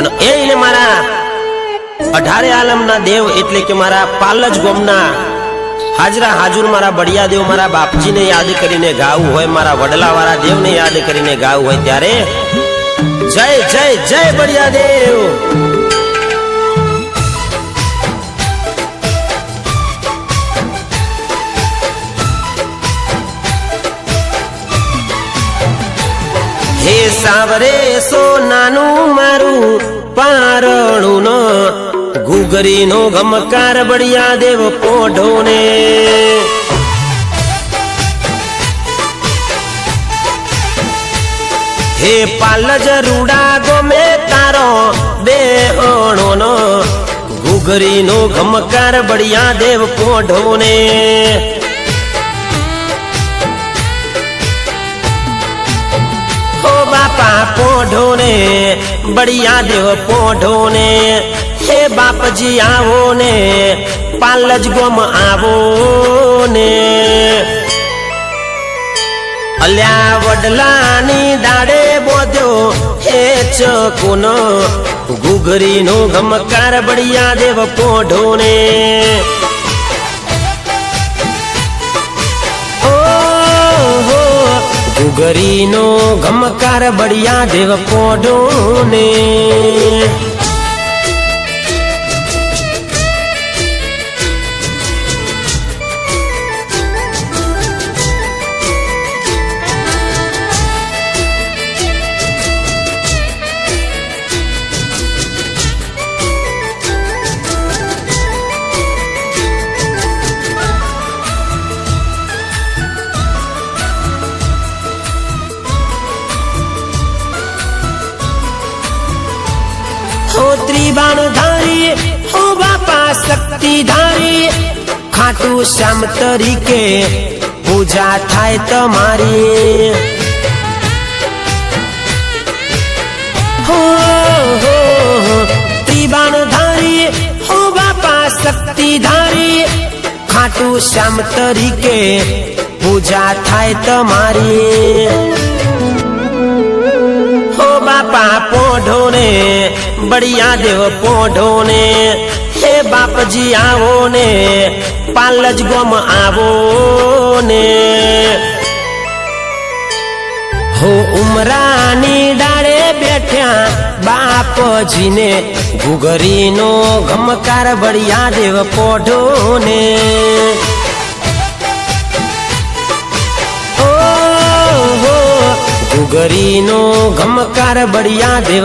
અને એ એને મારા અઢારે આલમના દેવ એટલે કે મારા પાલજ ગોમના હાજરા હાજુર મારા બળિયા દેવ મારા બાપજીને યાદ કરીને ગાવું હોય, મારા વડલા વાળા દેવને યાદ કરીને ગાવું હોય ત્યારે જય જય જય બળિયા દેવ. હે સાવરે સોનાનું મારું પારણું નો, ઘૂઘરીનો ગમકાર બળિયા દેવ પોઢો ને હે પાલજ રૂડા ગમે તારો બેહણો નો ઘૂઘરીનો ગમકાર બળિયા દેવ પોઢો ને બાપા ને બળિયા દેવ પોઢો ને હે બાપજી આવો ને પાલજ ગોમ આવો ને અલ્યા વડલાની દાડે બોધ્યો હે ચકુનો, ઘૂઘરીનો ગમકાર બળિયા દેવ પોઢો ને ઘૂઘરીનો ગમકાર બળિયા દેવ પોઢો ને હો ત્રિબાણ ધારી હો બાપા શક્તિ ધારી ખાટું શ્યામ તરીકે પૂજા થાય તમારી હો હો હો ત્રિબાણ ધારી હો બાપા શક્તિ ધારી ખાટું શ્યામ તરીકે પૂજા થાય તમારી હો બાપા પોઢો ને બળિયા દેવ પોઢો ને હે બાપજી આવો ને પાલજ ગોમ આવો ને હો ઉમરાની ડાળે બેઠ્યા બાપજીને, ઘુઘરીનો ગમકાર બળિયા દેવ પોઢો ને ઘુઘરીનો ગમકાર બળિયા દેવ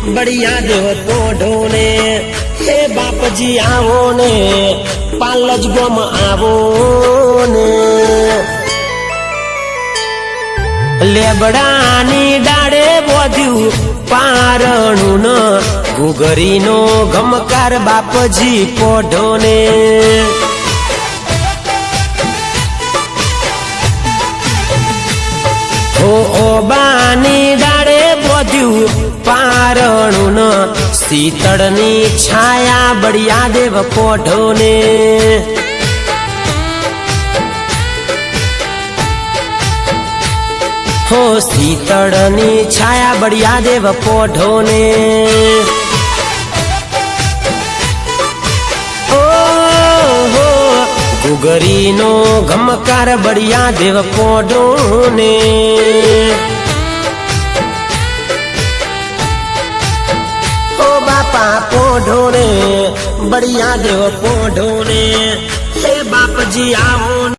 બળિયા દેવ તો ને હે બાપજી આવો ને પાલજ ગોમ આવો ને લેબડાની ડાળે બોધ્યું પારણું ન ઘુઘરીનો ગમકાર બાપજી પોઢો ને ઓ બાની ડાળે ન શીતળની છાયા બળિયા દેવ પોઢોને. હો શીતળની છાયા બળિયા દેવ પોઢોને. ને ઓહો, ઘુઘરીનો ગમકાર બળિયા દેવ પોઢો બાપા પોઢો ને બળિયા દેવ પોઢો ને હે બાપજી આવો